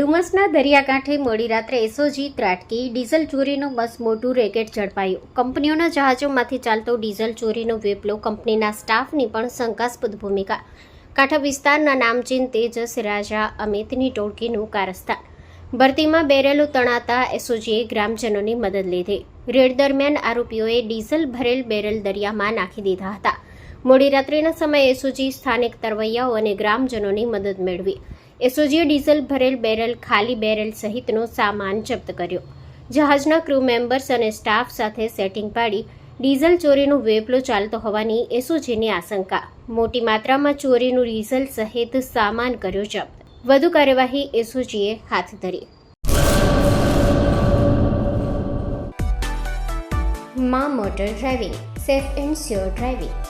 ડુમસના દરિયાકાંઠે મોડી રાત્રે એસઓજી ત્રાટકી ડીઝલ ચોરીનો બસ મોટું રેકેટ ઝડપાયું. કંપનીઓના જહાજોમાંથી ચાલતો ડીઝલ ચોરીનો વેપલો કંપનીના સ્ટાફની પણ શંકાસ્પદ ભૂમિકા. કાંઠા વિસ્તારના નામચીન તેજસ રાજા અમિતની ટોળકીનું કારસ્થાન ભરતીમાં બેરેલો તણાતા એસઓજીએ ગ્રામજનોની મદદ લીધી. રેડ દરમિયાન આરોપીઓએ ડીઝલ ભરેલ બેરેલ દરિયામાં નાખી દીધા હતા. મોડી રાત્રિના સમયે એસઓજી સ્થાનિક તરવૈયાઓ અને ગ્રામજનોની મદદ મેળવી. એસઓજીએ ડીઝલ ભરેલ બેરલ, ખાલી બેરલ સહિતનો સામાન જપ્ત કર્યો. જહાજના ક્રૂ મેમ્બર્સ અને સ્ટાફ સાથે સેટિંગ પાડી ડીઝલ ચોરીનો વેપલો ચાલતો હોવાની એસઓજીની આશંકા. મોટી માત્રામાં ચોરીનું ડીઝલ સહિત સામાન કર્યો જપ્ત. વધુ કાર્યવાહી એસઓજીએ હાથ ધરી. મા motor driving. Safe and sure driving.